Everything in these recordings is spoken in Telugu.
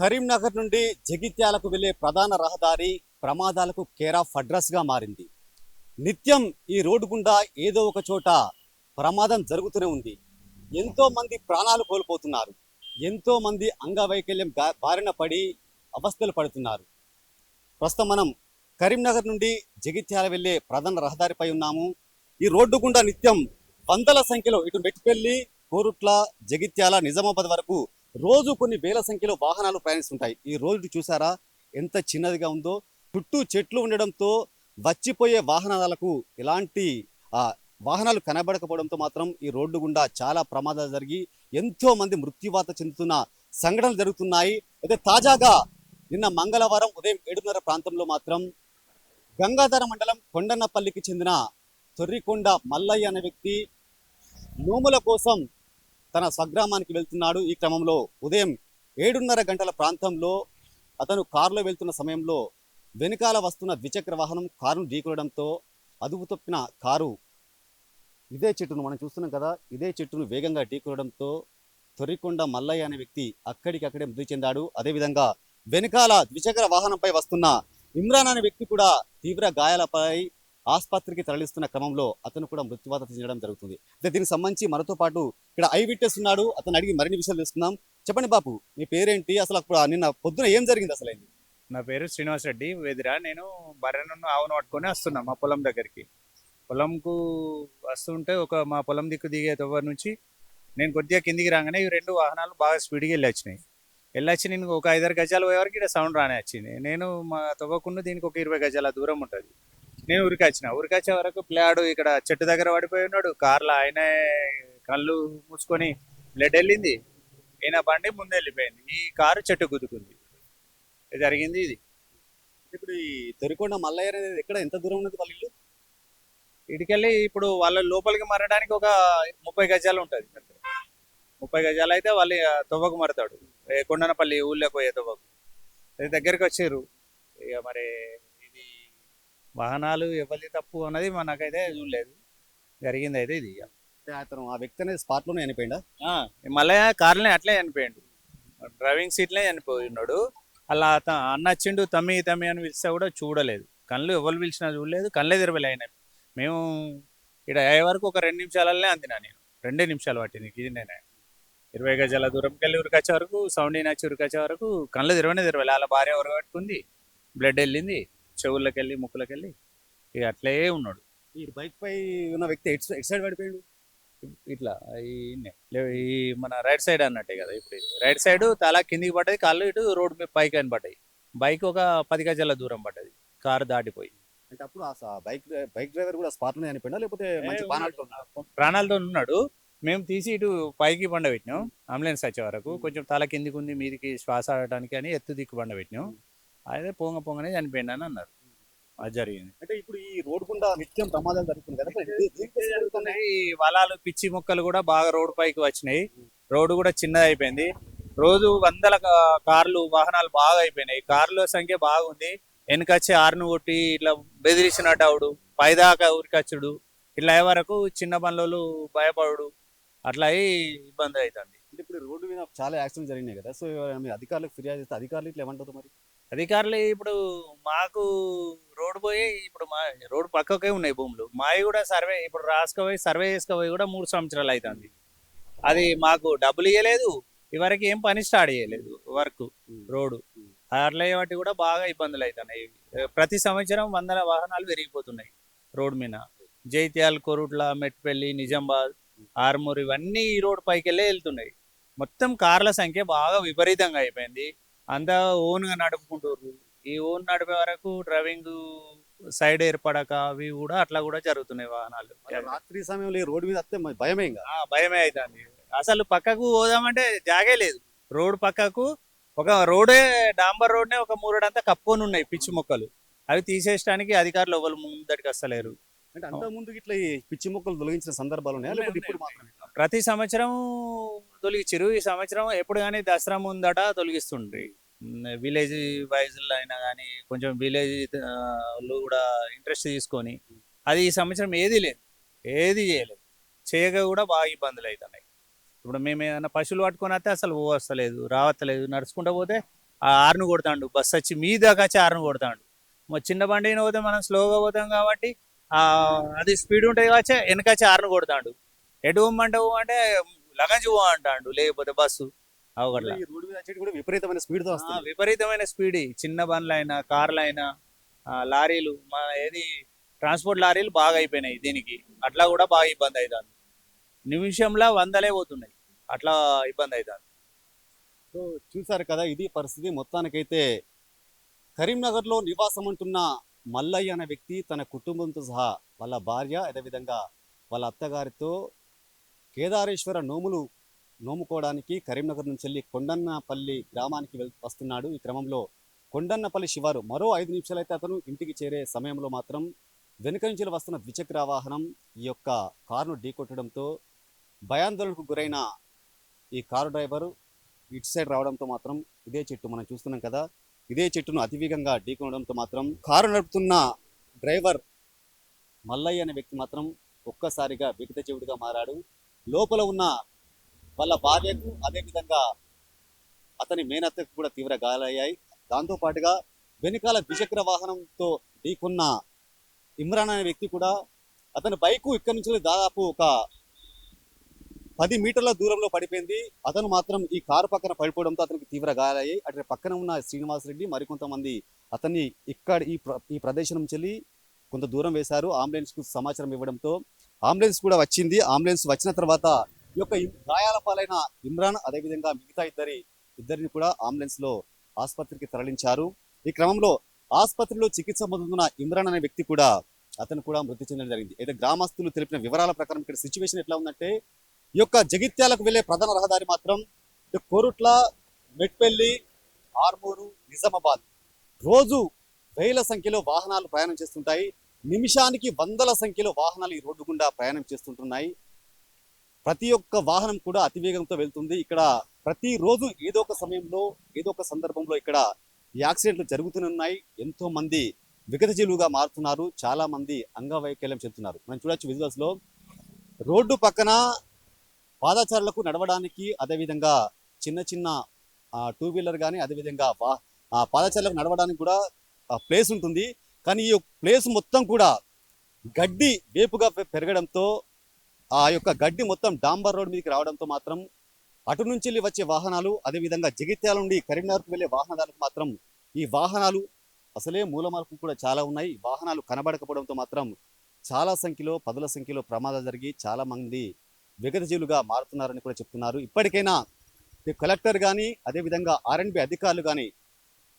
Karimnagar నుండి జగిత్యాలకు వెళ్ళే ప్రధాన రహదారి ప్రమాదాలకు కేర్ ఆఫ్ అడ్రస్గా మారింది. నిత్యం ఈ రోడ్డు గుండా ఏదో ఒక చోట ప్రమాదం జరుగుతూనే ఉంది. ఎంతో మంది ప్రాణాలు కోల్పోతున్నారు. ఎంతో మంది అంగవైకల్యం బారిన పడి అవస్థలు పడుతున్నారు. ప్రస్తుతం మనం కరీంనగర్ నుండి జగిత్యాల వెళ్ళే ప్రధాన రహదారిపై ఉన్నాము. ఈ రోడ్డు గుండా నిత్యం వందల సంఖ్యలో ఇటు మెట్టిపల్లి కోరుట్ల జగిత్యాల నిజామాబాద్ వరకు రోజు కొన్ని వేల సంఖ్యలో వాహనాలు ప్రయాణిస్తుంటాయి. ఈ రోడ్డు చూసారా ఎంత చిన్నదిగా ఉందో. చుట్టూ చెట్లు ఉండడంతో వచ్చిపోయే వాహనాలకు ఎలాంటి వాహనాలు కనబడకపోవడంతో మాత్రం ఈ రోడ్డు గుండా చాలా ప్రమాదాలు జరిగి ఎంతో మంది మృత్యువాత చెందుతున్న సంఘటనలు జరుగుతున్నాయి. అయితే తాజాగా నిన్న మంగళవారం ఉదయం ఏడున్నర ప్రాంతంలో మాత్రం గంగాధర మండలం కొండన్నపల్లికి చెందిన తొర్రికొండ మల్లయ్య అనే వ్యక్తి నోముల కోసం తన స్వగ్రామానికి వెళ్తున్నాడు. ఈ క్రమంలో ఉదయం ఏడున్నర గంటల ప్రాంతంలో అతను కారులో వెళ్తున్న సమయంలో వెనుకాల వస్తున్న ద్విచక్ర వాహనం కారును ఢీకొనడంతో అదుపు తప్పిన కారు ఇదే చెట్టును మనం చూస్తున్నాం కదా ఇదే చెట్టును వేగంగా ఢీకొనడంతో తొరికొండ మల్లయ్య అనే వ్యక్తి అక్కడికక్కడే మృతి చెందాడు. అదేవిధంగా వెనుకాల ద్విచక్ర వాహనంపై వస్తున్న ఇమ్రాన్ అనే వ్యక్తి కూడా తీవ్ర గాయాలపై ఆసుపత్రికి తరలిస్తున్న క్రమంలో అతను కూడా మృత్యువాత చెందడం జరుగుతుంది. దీనికి సంబంధించి మనతో పాటు ఇక్కడ ఐ విట్నెస్ ఉన్నాడు. అతను అడిగి మరిన్ని విషయాలు తెలుసుకుందాం. చెప్పండి బాపు మీ పేరేంటి? అసలు అప్పుడు నిన్న పొద్దున ఏం జరిగింది అసలు అయింది నా పేరు శ్రీనివాస్ రెడ్డి వేదిరా. నేను బర్రెను ఆవును పట్టుకొని వస్తున్నా మా పొలం దగ్గరికి. పొలంకు వస్తుంటే ఒక మా పొలం దిక్కు దిగే తవ్వ నుంచి నేను కొద్దిగా కిందికి రాగానే ఈ రెండు వాహనాలు బాగా స్పీడ్గా వెళ్ళి వచ్చినాయి వెళ్ళొచ్చి నేను ఒక ఐదారు గజాలు పోయే వరకు ఇక్కడ సౌండ్ రానే వచ్చింది. నేను మా తవ్వకుండా దీనికి ఒక ఇరవై గజాల దూరం ఉంటుంది. నేను ఉరికొచ్చిన ఉరికొచ్చే వరకు పిల్లాడు ఇక్కడ చెట్టు దగ్గర పడిపోయి ఉన్నాడు. కార్లో ఆయన కళ్ళు మూసుకొని బ్లడ్ వెళ్ళింది. ఈయన బండి ముందు వెళ్ళిపోయింది. ఈ కారు చెట్టు గుద్దుకుంది. ఇది జరిగింది ఇది. ఇప్పుడు ఈ తొరికొండ మల్లయ్య అనేది ఎక్కడ? ఎంత దూరం ఉన్నది వాళ్ళ ఇల్లు? ఇటుకెళ్ళి ఇప్పుడు వాళ్ళ లోపలికి మరడానికి ఒక ముప్పై గజాలు ఉంటుంది. ముప్పై గజాలు అయితే వాళ్ళు తవ్వకు మరతాడు. కొండనపల్లి ఊళ్ళోకి పోయే తవ్వకు. దగ్గరికి వచ్చారు ఇక మరి వాహనాలు ఎవరిది తప్పు అన్నది మనకైతే చూడలేదు. జరిగింది అయితే ఇది ఇక. అతను ఆ వ్యక్తి అనేది స్పాట్లోనే చనిపోయిందా ఆ, మళ్ళీ కార్లే అట్లే చనిపోయాడు. డ్రైవింగ్ సీట్లే చనిపోయి ఉన్నాడు అలా అత అన్న వచ్చిండు తమ్మి తమ్మి అని పిలిస్తే కూడా చూడలేదు. కళ్ళు ఎవరు పిలిచినా చూడలేదు కళ్ళే తెరవలే ఆయన మేము ఇక్కడ అయ్యే వరకు ఒక రెండు నిమిషాలనే అందినా నేను. రెండే నిమిషాలు పట్టింది ఇది నేను. ఇరవై గజాల దూరంకి వెళ్ళి ఉరికొచ్చే వరకు సౌండ్ నచ్చి ఉరికొచ్చే వరకు కళ్ళు తెరవనే తెరవలే అలా భార్య ఉరగట్టుకుంది బ్లడ్ వెళ్ళింది. చెవుల్లోకి వెళ్ళి ముక్కులోకి వెళ్ళి ఇక అట్లే ఉన్నాడు. ఈ బైక్ పై ఉన్న వ్యక్తి ఎట్ ఎట్ సైడ్ పడిపోయాడు? ఇట్లా ఈ నే- లే- ఈ మన రైట్ సైడ్ అన్నట్టే కదా ఇప్పుడు ఇది. రైట్ సైడ్ తల కిందికి పడ్డది కాళ్ళు ఇటు రోడ్ మీద పైకి అని పడ్డాయి. బైక్ ఒక పది గజాల దూరం పడ్డది కారు దాటిపోయి. అంటే అప్పుడు ఆ బైక్ బైక్ డ్రైవర్ కూడా స్పాట్లోనే చనిపోయిందా లేకపోతే మంచి ఉన్నాడా? ప్రాణాలతో ఉన్నాడు. మేము తీసి ఇటు పైకి బండ పెట్టినాం అంబులెన్స్ వచ్చే వరకు. కొంచెం తల కిందికి ఉంది మీదికి శ్వాస ఆడటానికి అని ఎత్తు దిక్కు బండ పెట్టినాం అదే పొంగ పొంగనే చనిపోయింది అని అన్నారు. అది జరిగింది. అంటే ఇప్పుడు ఈ రోడ్ గుండా నిత్యం ప్రమాదాలు? ఈ వలాలు పిచ్చి మొక్కలు కూడా బాగా రోడ్డు పైకి వచ్చినాయి. రోడ్డు కూడా చిన్నది అయిపోయింది. రోజు వందల కార్లు వాహనాలు బాగా అయిపోయినాయి. కార్ల సంఖ్య బాగుంది. వెనకచ్చి ఆరును కొట్టి ఇట్లా బెదిరించినట్టు అవుడు పైదాకా ఊరికచ్చుడు. ఇట్లా అయ్యే వరకు చిన్న బండ్లు భయపడు అట్లా అయి ఇబ్బంది అవుతుంది. అంటే ఇప్పుడు రోడ్డు మీద చాలా యాక్సిడెంట్ జరిగినాయి కదా. సో అధికారులకు ఫిర్యాదు చేస్తే అధికారులు ఇట్లా ఏమంటారు మరి? అధికారులు ఇప్పుడు మాకు రోడ్డు పోయి ఇప్పుడు మా రోడ్డు పక్కకే ఉన్నాయి భూములు. మావి కూడా సర్వే ఇప్పుడు రాసుకపోయి సర్వే చేసుకపోయి కూడా మూడు సంవత్సరాలు అవుతుంది అది మాకు డబ్బులు ఇవ్వలేదు ఇవరకు ఏం పని స్టార్ట్ చేయలేదు వర్క్ రోడ్డు. అట్లా వాటి కూడా బాగా ఇబ్బందులు అవుతున్నాయి ప్రతి సంవత్సరం వందల వాహనాలు పెరిగిపోతున్నాయి రోడ్ మీద. జైత్యాల్ కొరుట్ల మెట్పల్లి నిజామాబాద్ ఆర్మూర్ ఇవన్నీ ఈ రోడ్ పైకి వెళ్ళే వెళ్తున్నాయి. మొత్తం కార్ల సంఖ్య బాగా విపరీతంగా అయిపోయింది. అంతా ఓన్గా నడుపుకుంటారు ఈ ఓన్ నడిపే వరకు డ్రైవింగ్ సైడ్ ఏర్పడక అవి కూడా అట్లా కూడా జరుగుతున్నాయి వాహనాలు. రాత్రి సమయంలో ఈ రోడ్డు మీద వస్తే భయమే భయమే అవుతుంది అసలు పక్కకు పోదామంటే జాగే లేదు. రోడ్ పక్కకు ఒక రోడే డాంబర్ రోడ్నే ఒక మూరడంతా కప్పుకొని ఉన్నాయి పిచ్చి మొక్కలు. అవి తీసేయడానికి అధికారులు ఎవరు ముందటికి వస్తలేరు. అంటే అంత ముందు ఇట్లా ఈ పిచ్చి మొక్కలు తొలగించిన సందర్భాలు ప్రతి సంవత్సరం తొలగించారు ఈ సంవత్సరం ఎప్పుడు కానీ దసరా ముందట తొలగిస్తుండ్రి. విలేజ్ వైజ్లో అయినా కానీ కొంచెం విలేజ్ కూడా ఇంట్రెస్ట్ తీసుకొని అది ఈ సంవత్సరం ఏది లేదు. ఏది చేయలేదు. చేయక కూడా బాగా ఇబ్బందులు అవుతున్నాయి ఇప్పుడు మేము ఏమైనా పశువులు పట్టుకొని వస్తే అసలు ఓ వస్తలేదు రావట్లేదు నడుచుకుంటూ పోతే ఆ ఆరును కొడతాండు. బస్సు వచ్చి మీ దాకా వచ్చి ఆరును కొడతాండు. మా చిన్న బండి పోతే మనం స్లోగా పోతాం కాబట్టి అది స్పీడ్ ఉంటుంది కాబట్టి వెనకచ్చి ఆరును కొడతాడు. ఎటు పోమంటే అంటే లగంజ్ పో అంటాడు లేకపోతే బస్సు. అవగట్ల ఈ రోడ్డు మీద వచ్చేటి కూడా విపరీతమైన స్పీడ్తో వస్తుంది విపరీతమైన స్పీడ్ చిన్న బండ్లైనా కార్లైనా లారీలు మన ఏది ట్రాన్స్పోర్ట్ లారీలు బాగా అయిపోయినాయి దీనికి. అట్లా కూడా బాగా ఇబ్బంది అవుతుంది నిమిషంలో వందలే పోతున్నాయి. అట్లా ఇబ్బంది అవుతుంది సో చూసారు కదా ఇది పరిస్థితి. మొత్తానికైతే కరీంనగర్లో నివాసం ఉంటున్న మల్లయ్య అనే వ్యక్తి తన కుటుంబంతో సహా వాళ్ళ భార్య అదేవిధంగా వాళ్ళ అత్తగారితో కేదారేశ్వర నోములు నోముకోవడానికి కరీంనగర్ నుంచి వెళ్ళి కొండన్నపల్లి గ్రామానికి వెళ్ వస్తున్నాడు ఈ క్రమంలో. కొండన్నపల్లి శివారు మరో ఐదు నిమిషాలైతే అతను ఇంటికి చేరే సమయంలో మాత్రం వెనుక నుంచి వస్తున్న ద్విచక్ర వాహనం ఈ యొక్క కారును ఢీకొట్టడంతో భయాందోళనకు గురైన ఈ కారు డ్రైవరు ఇటు సైడ్ రావడంతో మాత్రం ఇదే చెట్టు మనం చూస్తున్నాం కదా ఇదే చెట్టును అతివేగంగా ఢీకొనడంతో మాత్రం కారు నడుపుతున్న డ్రైవర్ మల్లయ్య అనే వ్యక్తి మాత్రం ఒక్కసారిగా వికట చెవుడిగా మారాడు. లోపల ఉన్న వాళ్ళ భార్యకు అదేవిధంగా అతని మేనత్తకు కూడా తీవ్ర గాయాలయ్యాయి దాంతో పాటుగా వెనకాల ద్విచక్ర వాహనంతో ఢీకున్న ఇమ్రాన్ అనే వ్యక్తి కూడా అతని బైకు ఇక్కడి నుంచి దాదాపు ఒక పది మీటర్ల దూరంలో పడిపోయింది. అతను మాత్రం ఈ కారు పక్కన పడిపోవడంతో అతనికి తీవ్ర గాయాలయ్యాయి అటు పక్కన ఉన్న శ్రీనివాస్ రెడ్డి మరికొంతమంది అతన్ని ఇక్కడ ఈ ఈ ప్రదేశం నుంచి వెళ్ళి కొంత దూరం వేశారు. అంబులెన్స్కు సమాచారం ఇవ్వడంతో అంబులెన్స్ కూడా వచ్చింది. అంబులెన్స్ వచ్చిన తర్వాత ఈ యొక్క గాయాల పాలైన ఇమ్రాన్ అదేవిధంగా మిగతా ఇద్దరి ఇద్దరిని కూడా అంబులెన్స్లో ఆసుపత్రికి తరలించారు. ఈ క్రమంలో ఆసుపత్రిలో చికిత్స పొందుతున్న ఇమ్రాన్ అనే వ్యక్తి కూడా అతను కూడా మృతి చెందడం జరిగింది. అయితే గ్రామస్తులు తెలిపిన వివరాల ప్రకారం ఇక్కడ సిచ్యువేషన్ ఎట్లా ఉందంటే ఈ యొక్క జగిత్యాలకు వెళ్ళే ప్రధాన రహదారి మాత్రం కోరుట్ల మెట్పల్లి ఆర్మూరు నిజామాబాద్. రోజు వేల సంఖ్యలో వాహనాలు ప్రయాణం చేస్తుంటాయి. నిమిషానికి వందల సంఖ్యలో వాహనాలు ఈ రోడ్డు గుండా ప్రయాణం చేస్తుంటున్నాయి. ప్రతి ఒక్క వాహనం కూడా అతివేగంతో వెళ్తుంది. ఇక్కడ ప్రతి రోజు ఏదో ఒక సమయంలో ఏదో ఒక సందర్భంలో ఇక్కడ ఈ యాక్సిడెంట్లు జరుగుతున్నాయి ఎంతో మంది విగతజీలుగా మారుతున్నారు. చాలా మంది అంగవైకల్యం చెందుతున్నారు. మనం చూడొచ్చు విజువల్స్లో. రోడ్డు పక్కన పాదాచారులకు నడవడానికి అదేవిధంగా చిన్న చిన్న టూ వీలర్ కానీ అదేవిధంగా వా ఆ పాదచారులకు నడవడానికి కూడా ప్లేస్ ఉంటుంది. కానీ ఈ ప్లేస్ మొత్తం కూడా గడ్డి వేపుగా పెరగడంతో ఆ యొక్క గడ్డి మొత్తం డాంబర్ రోడ్ మీదకి రావడంతో మాత్రం అటు నుంచి వెళ్ళి వచ్చే వాహనాలు అదేవిధంగా జగిత్యాల నుండి కరీంనగర్కు వెళ్ళే వాహనాలకు మాత్రం ఈ వాహనాలు అసలే మూలమార్పు కూడా చాలా ఉన్నాయి. వాహనాలు కనబడకపోవడంతో మాత్రం చాలా సంఖ్యలో పదుల సంఖ్యలో ప్రమాదాలు జరిగి చాలా మంది విగతజీవులుగా మారుతున్నారని కూడా చెప్తున్నారు. ఇప్పటికైనా కలెక్టర్ కానీ అదేవిధంగా ఆర్ఎండ్బి అధికారులు కానీ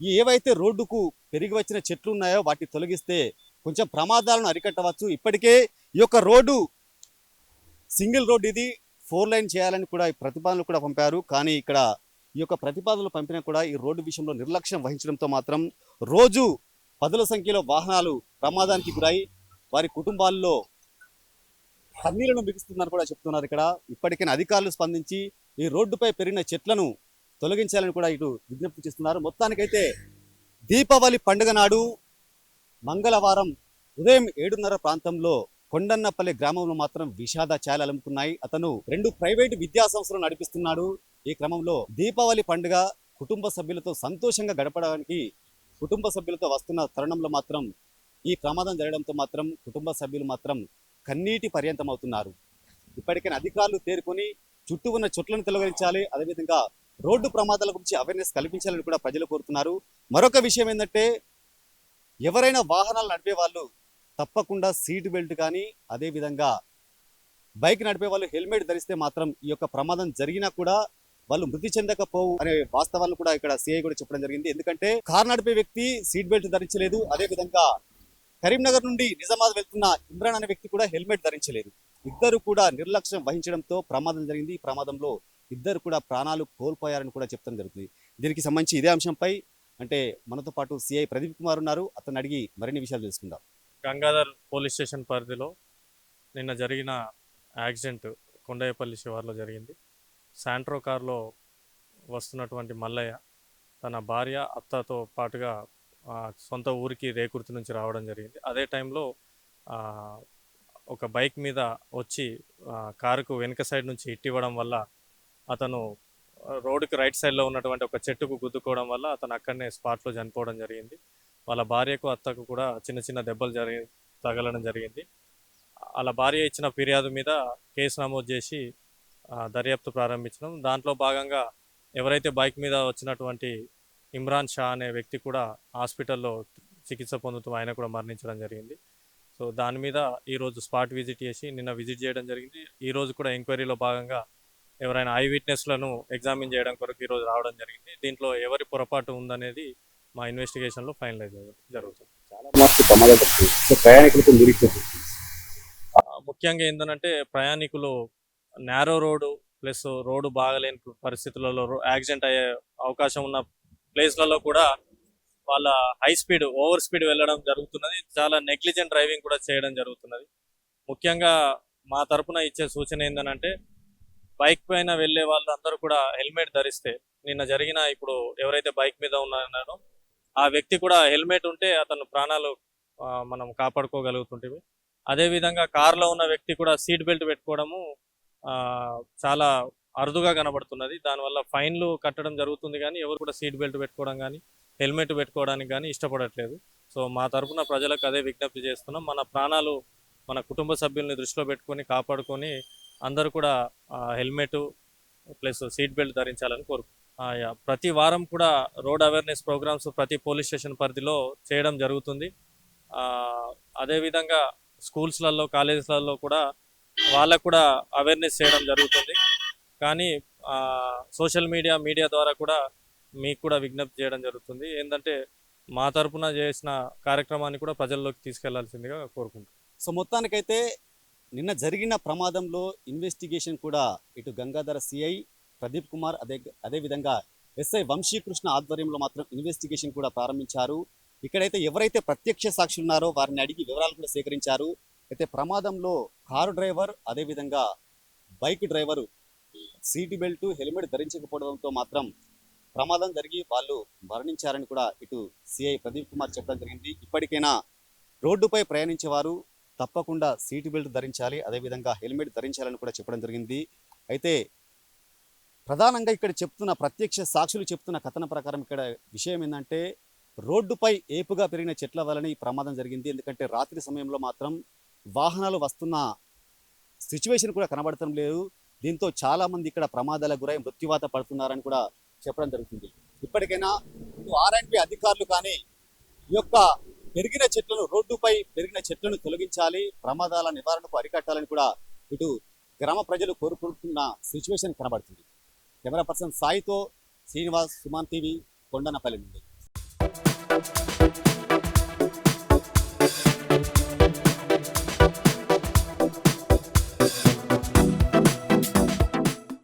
ఈ ఏవైతే రోడ్డుకు పెరిగి వచ్చిన చెట్లు ఉన్నాయో వాటిని తొలగిస్తే కొంచెం ప్రమాదాలను అరికట్టవచ్చు. ఇప్పటికే ఈ యొక్క రోడ్డు సింగిల్ రోడ్ ఇది ఫోర్ లైన్ చేయాలని కూడా ఈ ప్రతిపాదనలు కూడా పంపారు. కానీ ఇక్కడ ఈ యొక్క ప్రతిపాదనలు పంపినా కూడా ఈ రోడ్డు విషయంలో నిర్లక్ష్యం వహించడంతో మాత్రం రోజు పదుల సంఖ్యలో వాహనాలు ప్రమాదానికి గురై వారి కుటుంబాల్లో కన్నీళ్ళను బిగుస్తుందని కూడా చెప్తున్నారు ఇక్కడ. ఇప్పటికైనా అధికారులు స్పందించి ఈ రోడ్డుపై పెరిగిన చెట్లను తొలగించాలని కూడా ఇటు విజ్ఞప్తి చేస్తున్నారు. మొత్తానికైతే దీపావళి పండుగ నాడు మంగళవారం ఉదయం ఏడున్నర ప్రాంతంలో కొండన్నపల్లి గ్రామంలో మాత్రం విషాద ఛాయలు అలుముకున్నాయి. అతను రెండు ప్రైవేటు విద్యా సంస్థలు నడిపిస్తున్నాడు. ఈ క్రమంలో దీపావళి పండుగ కుటుంబ సభ్యులతో సంతోషంగా గడపడానికి కుటుంబ సభ్యులతో వస్తున్న తరుణంలో మాత్రం ఈ ప్రమాదం జరగడంతో మాత్రం కుటుంబ సభ్యులు మాత్రం కన్నీటి పర్యంతం అవుతున్నారు ఇప్పటికైనా అధికారులు తేరుకొని చుట్టూ ఉన్న చెట్లను తొలగించాలి. అదేవిధంగా రోడ్డు ప్రమాదాల గురించి అవేర్నెస్ కల్పించాలని కూడా ప్రజలు కోరుతున్నారు. మరొక విషయం ఏంటంటే ఎవరైనా వాహనాలు నడిపే వాళ్ళు తప్పకుండా సీట్ బెల్ట్ కానీ అదేవిధంగా బైక్ నడిపే వాళ్ళు హెల్మెట్ ధరిస్తే మాత్రం ఈ యొక్క ప్రమాదం జరిగినా కూడా వాళ్ళు మృతి చెందకపోవు అనే వాస్తవాలను కూడా ఇక్కడ సిఐ కూడా చెప్పడం జరిగింది. ఎందుకంటే కార్ నడిపే వ్యక్తి సీట్ బెల్ట్ ధరించలేదు. అదేవిధంగా కరీంనగర్ నుండి నిజామాబాద్ వెళ్తున్న ఇమ్రాన్ అనే వ్యక్తి కూడా హెల్మెట్ ధరించలేదు. ఇద్దరు కూడా నిర్లక్ష్యం వహించడంతో ప్రమాదం జరిగింది. ఈ ప్రమాదంలో ఇద్దరు కూడా ప్రాణాలు కోల్పోయారని కూడా చెప్తాం జరుగుతుంది. దీనికి సంబంధించి ఇదే అంశంపై అంటే మనతో పాటు సిఐ ప్రదీప్ కుమార్ ఉన్నారు. అతను అడిగి మరిన్ని విషయాలు తెలుసుకుందాం. గంగాధర్ పోలీస్ స్టేషన్ పరిధిలో నిన్న జరిగిన యాక్సిడెంట్ కొండయ్యపల్లి శివార్లో జరిగింది. శాంట్రో కార్లో వస్తున్నటువంటి మల్లయ్య తన భార్య అత్తతో పాటుగా సొంత ఊరికి రేకుర్తి నుంచి రావడం జరిగింది. అదే టైంలో ఒక బైక్ మీద వచ్చి కారుకు వెనుక సైడ్ నుంచి ఇట్టివ్వడం వల్ల అతను రోడ్డుకి రైట్ సైడ్లో ఉన్నటువంటి ఒక చెట్టుకు గుద్దుకోవడం వల్ల అతను అక్కడనే స్పాట్లో చనిపోవడం జరిగింది. వాళ్ళ భార్యకు అత్తకు కూడా చిన్న చిన్న దెబ్బలు జరిగి తగలడం జరిగింది. వాళ్ళ భార్య ఇచ్చిన ఫిర్యాదు మీద కేసు నమోదు చేసి దర్యాప్తు ప్రారంభించడం. దాంట్లో భాగంగా ఎవరైతే బైక్ మీద వచ్చినటువంటి ఇమ్రాన్ షా అనే వ్యక్తి కూడా హాస్పిటల్లో చికిత్స పొందుతూ ఆయన కూడా మరణించడం జరిగింది. సో దాని మీద ఈరోజు స్పాట్ విజిట్ చేసి నిన్న విజిట్ చేయడం జరిగింది. ఈరోజు కూడా ఎంక్వైరీలో భాగంగా ఎవరైనా ఐ విట్నెస్లను ఎగ్జామిన్ చేయడం కొరకు ఈరోజు రావడం జరిగింది. దీంట్లో ఎవరి పొరపాటు ఉందనేది మా ఇన్వెస్టిగేషన్లో ఫైనలైజ్ జరుగుతుంది. ప్రయాణికులకు ముఖ్యంగా ఏంటంటే ప్రయాణికులు నేరో రోడ్డు ప్లస్ రోడ్డు బాగలేని పరిస్థితులలో యాక్సిడెంట్ అయ్యే అవకాశం ఉన్న ప్లేస్లలో కూడా వాళ్ళ హై స్పీడ్ ఓవర్ స్పీడ్ వెళ్ళడం జరుగుతున్నది. చాలా నెగ్లిజెంట్ డ్రైవింగ్ కూడా చేయడం జరుగుతున్నది. ముఖ్యంగా మా తరపున ఇచ్చే సూచన ఏంటంటే బైక్ పైన వెళ్ళే వాళ్ళందరూ కూడా హెల్మెట్ ధరిస్తే నిన్న జరిగిన ఇప్పుడు ఎవరైతే బైక్ మీద ఉన్నారో ఆ వ్యక్తి కూడా హెల్మెట్ ఉంటే అతను ప్రాణాలు మనం కాపాడుకోగలుగుతుంటివి అదేవిధంగా కార్లో ఉన్న వ్యక్తి కూడా సీట్ బెల్ట్ పెట్టుకోవడము చాలా అరుదుగా కనబడుతున్నది. దానివల్ల ఫైన్లు కట్టడం జరుగుతుంది కానీ ఎవరు కూడా సీట్ బెల్ట్ పెట్టుకోవడం కానీ హెల్మెట్ పెట్టుకోవడానికి కానీ ఇష్టపడట్లేదు. సో మా తరఫున ప్రజలకు అదే విజ్ఞప్తి చేస్తున్నాం. మన ప్రాణాలు మన కుటుంబ సభ్యుల్ని దృష్టిలో పెట్టుకొని కాపాడుకొని అందరూ కూడా హెల్మెట్ ప్లస్ సీట్ బెల్ట్ ధరించాలని కోరుకుంటున్నాం. ప్రతి వారం కూడా రోడ్ అవేర్నెస్ ప్రోగ్రామ్స్ ప్రతి పోలీస్ స్టేషన్ పరిధిలో చేయడం జరుగుతుంది. అదేవిధంగా స్కూల్స్లలో కాలేజెస్లలో కూడా వాళ్ళకు కూడా అవేర్నెస్ చేయడం జరుగుతుంది. కానీ సోషల్ మీడియా మీడియా ద్వారా కూడా మీకు కూడా విజ్ఞప్తి చేయడం జరుగుతుంది. ఏంటంటే మా తరపున చేసిన కార్యక్రమాన్ని కూడా ప్రజల్లోకి తీసుకెళ్ళాల్సిందిగా కోరుకుంటున్నాం. సో మొత్తానికైతే నిన్న జరిగిన ప్రమాదంలో ఇన్వెస్టిగేషన్ కూడా ఇటు గంగాధర సిఐ ప్రదీప్ కుమార్ అదే అదేవిధంగా ఎస్ఐ వంశీకృష్ణ ఆధ్వర్యంలో మాత్రం ఇన్వెస్టిగేషన్ కూడా ప్రారంభించారు. ఇక్కడైతే ఎవరైతే ప్రత్యక్ష సాక్షులు ఉన్నారో వారిని అడిగి వివరాలు కూడా సేకరించారు. అయితే ప్రమాదంలో కారు డ్రైవర్ అదేవిధంగా bike driver seat belt helmet ధరించకపోవడంతో మాత్రం ప్రమాదం జరిగి వాళ్ళు మరణించారని కూడా ఇటు సిఐ ప్రదీప్ కుమార్ చెప్పడం జరిగింది. ఇప్పటికైనా రోడ్డుపై ప్రయాణించేవారు తప్పకుండా సీట్ బెల్ట్ ధరించాలి అదేవిధంగా హెల్మెట్ ధరించాలని కూడా చెప్పడం జరిగింది. అయితే ప్రధానంగా ఇక్కడ చెప్తున్న ప్రత్యక్ష సాక్షులు చెప్తున్న కథన ప్రకారం ఇక్కడ విషయం ఏంటంటే రోడ్డుపై ఏపుగా పెరిగిన చెట్ల వలన ఈ ప్రమాదం జరిగింది. ఎందుకంటే రాత్రి సమయంలో మాత్రం వాహనాలు వస్తున్న సిచ్యువేషన్ కూడా కనబడటం లేదు. దీంతో చాలా మంది ఇక్కడ ప్రమాదాలకు గురై మృత్యువాత పడుతున్నారని కూడా చెప్పడం జరుగుతుంది. ఇప్పటికైనా ఇటు ఆర్ఎండ్బి అధికారులు కానీ ఈ యొక్క పెరిగిన చెట్లను రోడ్డుపై పెరిగిన చెట్లను తొలగించాలి ప్రమాదాల నివారణకు అరికట్టాలని కూడా ఇటు గ్రామ ప్రజలు కోరుకుంటున్న సిచ్యువేషన్ కనబడుతుంది. కెమెరా పర్సన్ సాయితో శ్రీనివాస్ సుమాన్ టీవీ కొండనపల్లి నుండి.